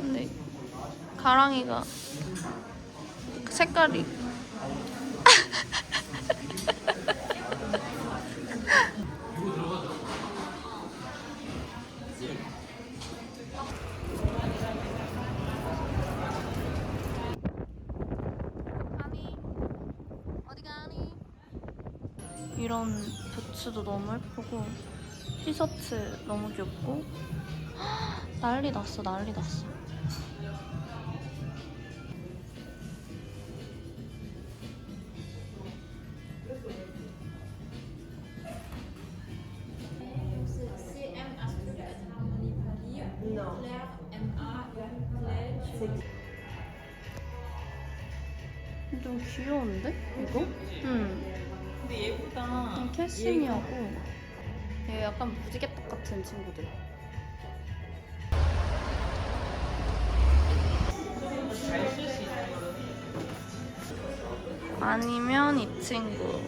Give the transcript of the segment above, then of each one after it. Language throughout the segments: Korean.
근데 가랑이가 색깔이 이런 부츠도 너무 예쁘고 티셔츠 너무 귀엽고 난리 났어 난리 났어 좀 귀여운데? 이거? 응. 근데 예쁘다. 좀 캐시미하고 얘 약간 무지개떡 같은 친구들. 아니면 이 친구.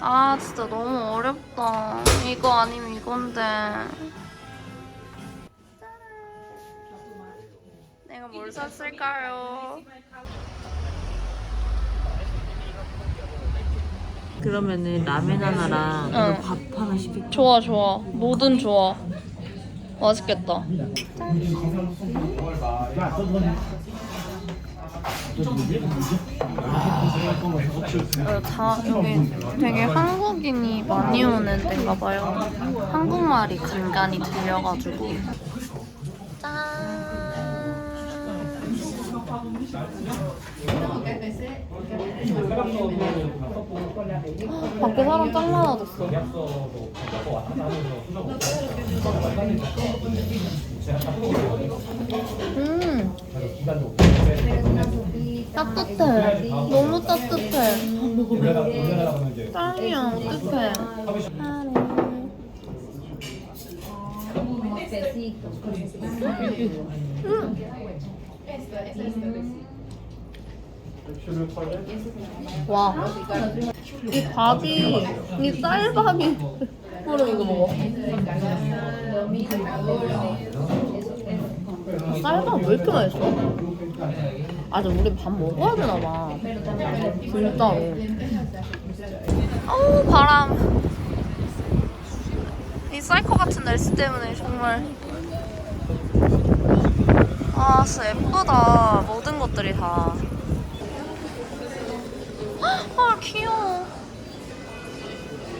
아 진짜 너무 어렵다. 이거 아니면 이건데. 내가 뭘 샀을까요? 그러면은 라멘 하나랑 응. 밥 하나 시킬게. 좋아 좋아. 뭐든 좋아. 맛있겠다. 어, 자, 여기 되게 한국인이 많이 오는 데인가 봐요. 한국말이 간간히 들려가지고. 짠 밖에 사람 짱 많아졌어. 음. 따뜻해. 너무 따뜻해. 짱이야 어떡해 와, 이 밥이, 이 쌀밥이. 그럼 이거 먹어. 쌀밥 왜 이렇게 맛있어? 아직 우리 밥 먹어야 되나 봐. 진짜로. 어우, 바람. 이 사이코 같은 날씨 때문에 정말. 아, 진짜 예쁘다. 모든 것들이 다. 아, 귀여워.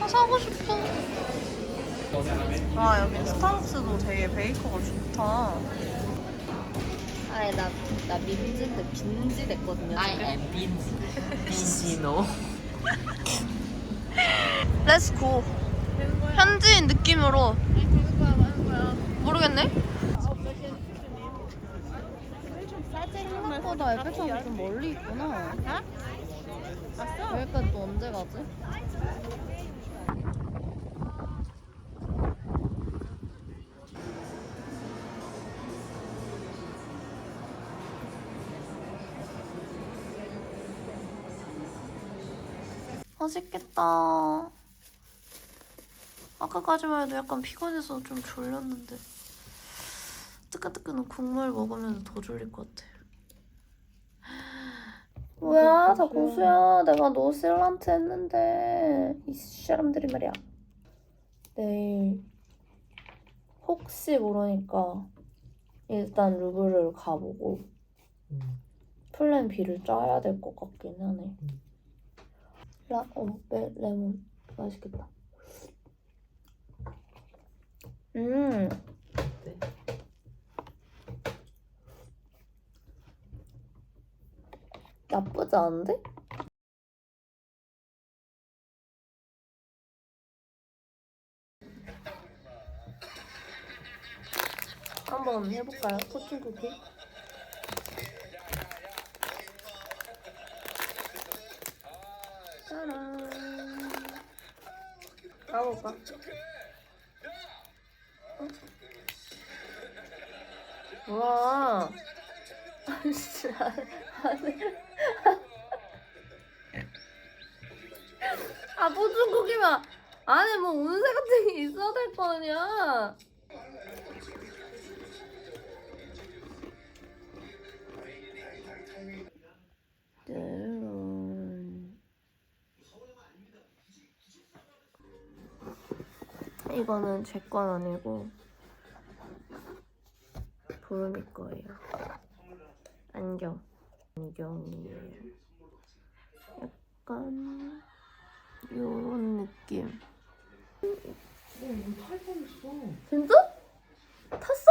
아, 사고 싶어. 아, 여기 스타벅스도 되게 베이커가 좋다. 아니 나, 나 민지인데 빈지 됐거든요 빈지. 빈지 너. 렛츠 고. 현지인 느낌으로. 모르겠네? 생각보다 에펠탑이 좀 멀리 있구나. 왔어? 여기까지 또 언제 가지? 맛있겠다. 아까까지만 해도 약간 피곤해서 좀 졸렸는데 뜨끈뜨끈한 국물 먹으면 더 졸릴 것 같아. 뭐야, 다 고수야. 내가 노실란트 했는데 이 사람들이 말이야. 내일 혹시 모르니까 일단 루브르를 가보고 플랜 B를 짜야 될 것 같긴 하네. 라, 어, 레, 레몬 맛있겠다. 음. 나쁘지 않은데? 한번 해볼까요? 포춘 쿠키? 짜란. 가볼까? 뭐야? 아씨, 아, 보증고기만 안에 뭐 운세 같은 게 있어야 될 거 아니야? 짜란. 이거는 제 건 아니고 보름이 거예요. 안경. 안경이에요. 약간 요런 느낌. 진짜? 탔어?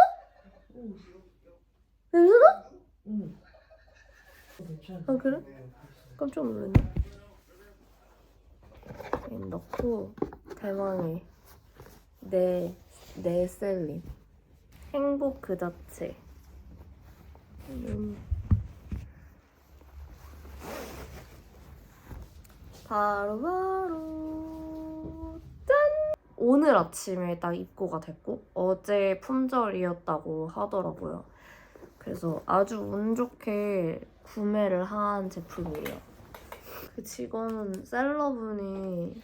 냄새나? 아 그래? 깜짝 놀랐네. 넣고 대망의 내, 내 셀린. 행복 그 자체. 음. 바로 바로 짠! 오늘 아침에 딱 입고가 됐고 어제 품절이었다고 하더라고요. 그래서 아주 운 좋게 구매를 한 제품이에요. 그 직원 셀러분이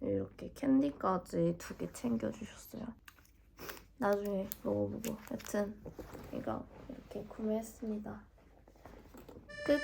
이렇게 캔디까지 두 개 챙겨주셨어요. 나중에 먹어보고 여튼 이거 이렇게 구매했습니다. 끝!